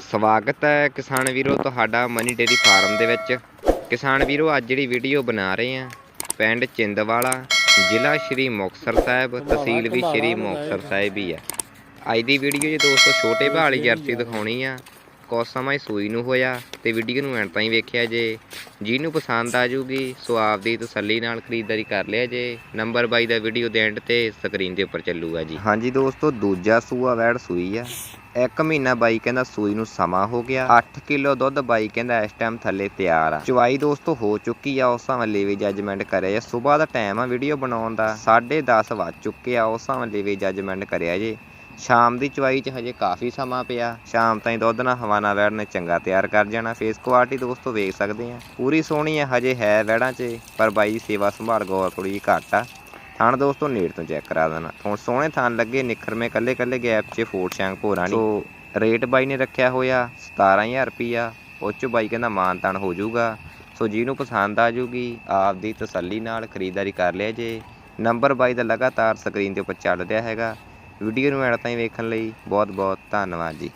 ਸਵਾਗਤ ਹੈ ਕਿਸਾਨ ਵੀਰੋ ਤੁਹਾਡਾ ਮਨੀ ਡੇਰੀ ਫਾਰਮ ਦੇ ਵਿੱਚ। ਕਿਸਾਨ ਵੀਰੋ, ਅੱਜ ਜਿਹੜੀ ਵੀਡੀਓ ਬਣਾ ਰਹੇ ਆ ਪਿੰਡ ਚਿੰਦਵਾਲਾ, ਜ਼ਿਲ੍ਹਾ ਸ਼੍ਰੀ ਮੁਕਤਸਰ ਸਾਹਿਬ, ਤਹਿਸੀਲ ਵੀ ਸ਼੍ਰੀ ਮੁਕਤਸਰ ਸਾਹਿਬ ਹੀ ਆ ਅੱਜ ਦੀ ਵੀਡੀਓ 'ਚ ਦੋਸਤੋ, ਛੋਟੇ ਭਾਅ ਵਾਲੀ ਜਰਸੀ ਦਿਖਾਉਣੀ ਆ। ਕੁਛ ਸਮਾਂ ਹੀ ਸੂਈ ਨੂੰ ਹੋਇਆ ਤੇ ਵੀਡੀਓ ਨੂੰ ਐਂਡ ਤਾਈਂ ਵੇਖਿਆ ਜੇ। ਜਿਹਨੂੰ ਪਸੰਦ ਆ ਜੂਗੀ, ਸੋ ਆਪਦੀ ਤਸੱਲੀ ਨਾਲ ਖਰੀਦਦਾਰੀ ਕਰ ਲਿਆ ਜੇ। ਨੰਬਰ 22 ਦਾ ਵੀਡੀਓ ਦੇ ਐਂਡ ਤੇ ਸਕਰੀਨ ਦੇ ਉੱਪਰ ਚੱਲੂਗਾ ਜੀ। ਹਾਂਜੀ ਦੋਸਤੋ, ਦੂਜਾ ਸੂਆ ਵੈੜ ਸੂਈ ਆ। ਇੱਕ ਮਹੀਨਾ ਬਾਈ ਕਹਿੰਦਾ ਸੂਈ ਨੂੰ ਸਮਾਂ ਹੋ ਗਿਆ। 8 ਕਿਲੋ ਦੁੱਧ ਬਾਈ ਕਹਿੰਦਾ ਇਸ ਟਾਈਮ ਥੱਲੇ ਤਿਆਰ ਆ। ਚਵਾਈ ਦੋਸਤੋ, ਹੋ ਚੁੱਕੀ ਆ। ਉਸ ਸਮੇਂ ਵੀ ਜੱਜਮੈਂਟ ਕਰਿਆ ਜੇ। ਸਵੇਰ ਦਾ ਟਾਈਮ ਆ ਵੀਡੀਓ ਬਣਾਉਣ ਦਾ। 10:30 ਵੱਜ ਚੁੱਕੇ ਆ। ਉਸ ਸਮੇਂ ਵੀ ਜੱਜਮੈਂਟ ਕਰਿਆ ਜੇ। ਸ਼ਾਮ ਦੀ ਚਵਾਈ 'ਚ ਹਜੇ ਕਾਫੀ ਸਮਾਂ ਪਿਆ। ਸ਼ਾਮ ਤਾਈਂ ਦੁੱਧ ਨਾਲ ਹਵਾਨਾ ਵੈੜ ਨੇ ਚੰਗਾ ਤਿਆਰ ਕਰ ਜਾਣਾ। ਫੇਸ ਕੁਆਲਿਟੀ ਦੋਸਤੋ ਵੇਖ ਸਕਦੇ ਆ। ਪੂਰੀ ਸੋਹਣੀ ਆ, ਹਜੇ ਹੈ ਵੈੜਾਂ 'ਚ, ਪਰ ਬਾਈ ਸੇਵਾ ਸੰਭਾਲ ਗੌਰ ਥੋੜੀ ਜਿਹੀ ਘੱਟ ਆ। ਥਾਣ ਦੋਸਤੋ ਨੇੜ ਤੋਂ ਚੈੱਕ ਕਰਾ ਦੇਣਾ। ਹੁਣ ਸੋਹਣੇ ਥਾਣ ਲੱਗੇ ਨਿਖਰਮੇ ਕੱਲੇ ਕੱਲੇ ਗੈਪ 'ਚ ਫੋਰਟ ਸ਼ਾਂਗ ਭੋਰਾ ਨਹੀਂ ਸੋ ਰੇਟ ਬਾਈ ਨੇ ਰੱਖਿਆ ਹੋਇਆ 17000 ਰੁਪਿਆ ਉਹ 'ਚ ਬਾਈ ਕਹਿੰਦਾ ਮਾਨ ਤਾਨ ਹੋ ਜਾਊਗਾ। ਸੋ ਜਿਹਨੂੰ ਪਸੰਦ ਆ ਜੂਗੀ ਆਪਦੀ ਤਸੱਲੀ ਨਾਲ ਖਰੀਦਦਾਰੀ ਕਰ ਲਿਆ ਜੇ। ਨੰਬਰ ਬਾਈ ਦਾ ਲਗਾਤਾਰ ਸਕਰੀਨ ਦੇ ਉੱਪਰ ਚੱਲ ਰਿਹਾ ਹੈਗਾ। ਵੀਡੀਓ ਨੂੰ ਐਡ ਤਾਈਂ ਵੇਖਣ ਲਈ ਬਹੁਤ ਬਹੁਤ ਧੰਨਵਾਦ ਜੀ।